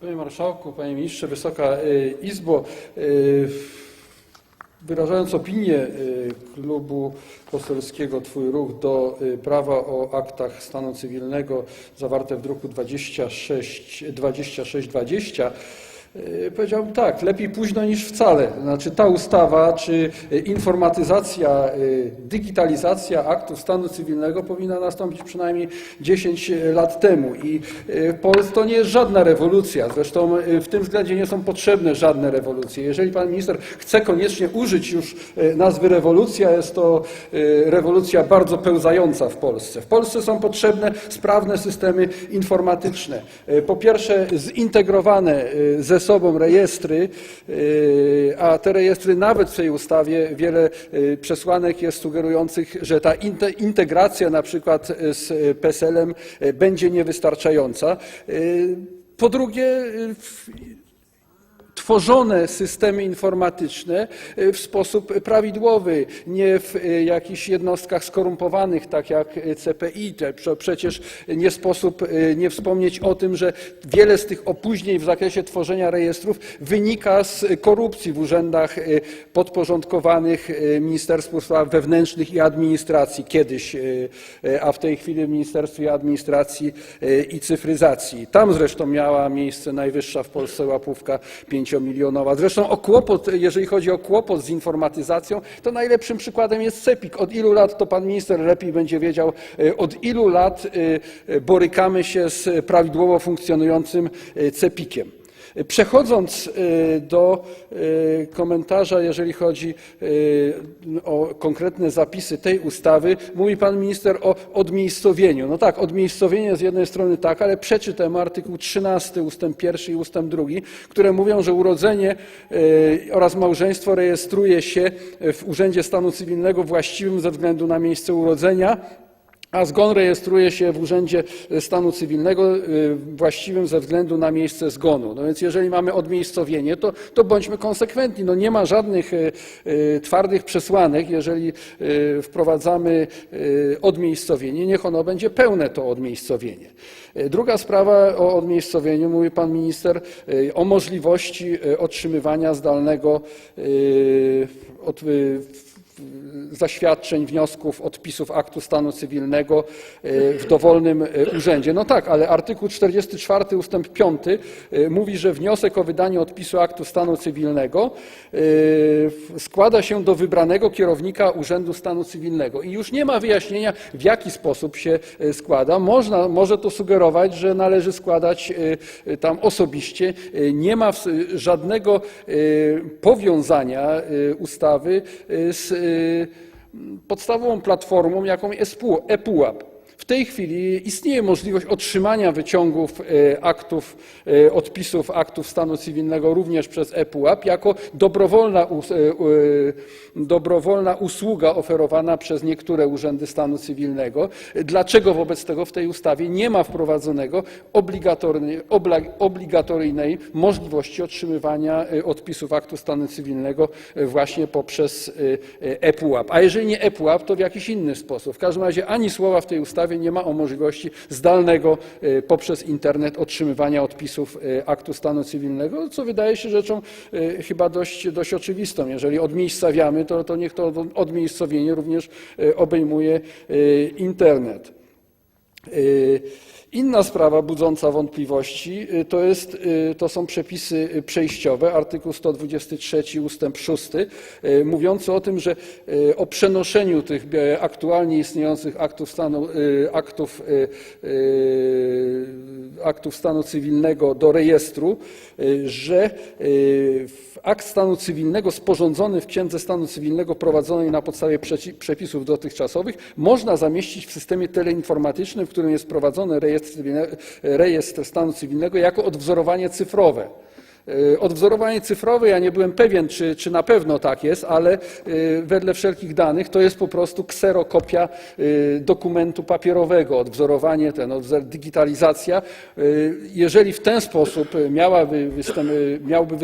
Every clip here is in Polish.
Panie Marszałku, Panie Ministrze, Wysoka y, Izbo, y, wyrażając opinię y, Klubu Poselskiego Twój Ruch do prawa o aktach stanu cywilnego zawarte w druku 26 2620, y, powiedziałbym tak, lepiej późno niż wcale. Znaczy ta ustawa, czy y, informatyzacja, y, digitalizacja aktów stanu cywilnego powinna nastąpić przynajmniej 10 lat temu i w Polsce to nie jest żadna rewolucja. Zresztą w tym względzie nie są potrzebne żadne rewolucje. Jeżeli pan minister chce koniecznie użyć już nazwy rewolucja, jest to rewolucja bardzo pełzająca w Polsce. W Polsce są potrzebne sprawne systemy informatyczne. Po pierwsze zintegrowane ze sobą rejestry, y, a te rejestry nawet w tej ustawie wiele y, przesłanek jest sugerujących, że ta inte- integracja na przykład z PESEL-em będzie niewystarczająca. Y, Po drugie, tworzone systemy informatyczne y, w sposób prawidłowy, nie w y, jakichś jednostkach skorumpowanych, tak jak y, CPI. Przecież nie sposób nie wspomnieć o tym, że wiele z tych opóźnień w zakresie tworzenia rejestrów wynika z korupcji w urzędach podporządkowanych Ministerstwu Spraw Wewnętrznych i Administracji kiedyś, a w tej chwili w Ministerstwie Administracji i Cyfryzacji. Tam zresztą miała miejsce najwyższa w Polsce łapówka pięciomilionowa. Zresztą o kłopot, jeżeli chodzi o kłopot z informatyzacją, to najlepszym przykładem jest CEPIK. Od ilu lat, to pan minister lepiej będzie wiedział, y, od ilu lat y, y, borykamy się z prawidłowo funkcjonującym CEPIKiem. Przechodząc y, do y, komentarza, jeżeli chodzi y, o konkretne zapisy tej ustawy, mówi pan minister o odmiejscowieniu. No tak, odmiejscowienie z jednej strony tak, ale przeczy artykuł 13 ustęp 1 i ustęp 2, które mówią, że urodzenie oraz małżeństwo rejestruje się w Urzędzie Stanu Cywilnego właściwym ze względu na miejsce urodzenia, a zgon rejestruje się w Urzędzie Stanu Cywilnego y, właściwym ze względu na miejsce zgonu. No więc jeżeli mamy odmiejscowienie, to, to bądźmy konsekwentni. No nie ma żadnych y, y, twardych przesłanek, jeżeli wprowadzamy odmiejscowienie, niech ono będzie pełne to odmiejscowienie. Druga sprawa o odmiejscowieniu, mówi pan minister, o możliwości otrzymywania zdalnego od, zaświadczeń, wniosków, odpisów aktu stanu cywilnego e, w dowolnym e, urzędzie. No tak, ale artykuł 44 ustęp 5 e, mówi, że wniosek o wydanie odpisu aktu stanu cywilnego składa się do wybranego kierownika Urzędu Stanu Cywilnego i już nie ma wyjaśnienia, w jaki sposób się składa. Można, może to sugerować, że należy składać tam osobiście. Nie ma żadnego powiązania ustawy z podstawową platformą, jaką jest PU- ePUAP. W tej chwili istnieje możliwość otrzymania wyciągów e, aktów, e, odpisów aktów stanu cywilnego również przez ePUAP jako e, dobrowolna usługa oferowana przez niektóre urzędy stanu cywilnego. Dlaczego wobec tego w tej ustawie nie ma wprowadzonego obligatoryjnej, możliwości otrzymywania odpisów aktu stanu cywilnego właśnie poprzez ePUAP? A jeżeli nie ePUAP, to w jakiś inny sposób. W każdym razie ani słowa w tej ustawie nie ma o możliwości zdalnego e, poprzez internet otrzymywania odpisów e, aktu stanu cywilnego, co wydaje się rzeczą e, chyba dość, oczywistą. Jeżeli odmiejscawiamy, to, niech to odmiejscowienie również obejmuje internet. Inna sprawa budząca wątpliwości y, y, to są przepisy y, przejściowe, artykuł 123 ustęp 6, y, mówiący o tym, że o przenoszeniu tych aktualnie istniejących aktów stanu, cywilnego do rejestru, że akt stanu cywilnego sporządzony w Księdze Stanu Cywilnego prowadzonej na podstawie przepisów dotychczasowych można zamieścić w systemie teleinformatycznym, w którym jest prowadzony rejestr, rejestr stanu cywilnego jako odwzorowanie cyfrowe. E, Odwzorowanie cyfrowe, ja nie byłem pewien, czy, czy na pewno tak jest, ale e, wedle wszelkich danych to jest po prostu kserokopia e, dokumentu papierowego, odwzorowanie, ten, digitalizacja. Jeżeli w ten sposób miałaby miałby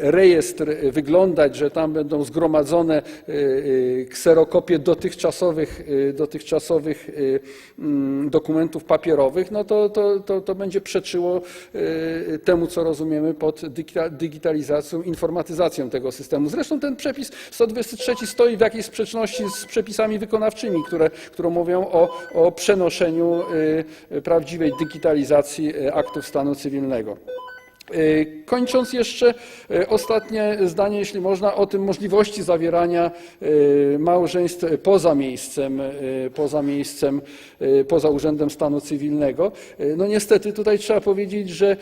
rejestr wyglądać, że tam będą zgromadzone kserokopie dotychczasowych, dotychczasowych mm, dokumentów papierowych, no to, to, to, to będzie przeczyło temu, co rozumiemy pod digita- digitalizacją, informatyzacją tego systemu. Zresztą ten przepis 123 stoi w jakiejś sprzeczności z przepisami wykonawczymi, które, które mówią o, o przenoszeniu e, prawdziwej digitalizacji e, aktów stanu cywilnego. Kończąc jeszcze ostatnie zdanie, jeśli można, o tym możliwości zawierania małżeństw poza miejscem, poza miejscem, poza Urzędem Stanu Cywilnego. No niestety tutaj trzeba powiedzieć, że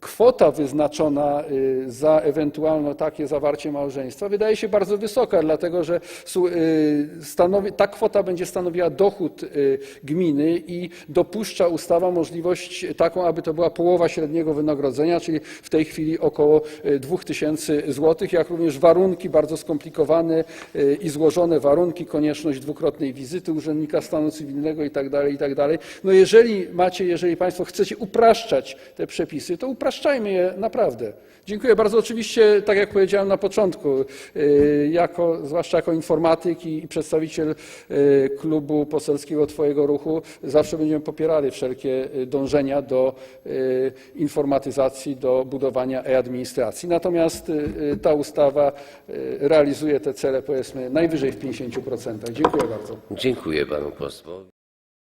kwota wyznaczona y, za ewentualne takie zawarcie małżeństwa wydaje się bardzo wysoka, dlatego że y, stanowi, ta kwota będzie stanowiła dochód y, gminy i dopuszcza ustawa możliwość taką, aby to była połowa średniego wynagrodzenia, czyli w tej chwili około y, 2000 zł, jak również warunki bardzo skomplikowane i złożone warunki, konieczność dwukrotnej wizyty urzędnika stanu cywilnego itd., itd. No jeżeli macie, jeżeli Państwo chcecie upraszczać te przepisy, to upraszczajmy je naprawdę. Dziękuję bardzo. Oczywiście, tak jak powiedziałem na początku, y, jako, zwłaszcza jako informatyk i przedstawiciel y, klubu poselskiego Twojego Ruchu, zawsze będziemy popierali wszelkie y, dążenia do informatyzacji, do budowania e-administracji. Natomiast ta ustawa realizuje te cele, powiedzmy, najwyżej w 50%. Dziękuję bardzo. Dziękuję panu posłowi.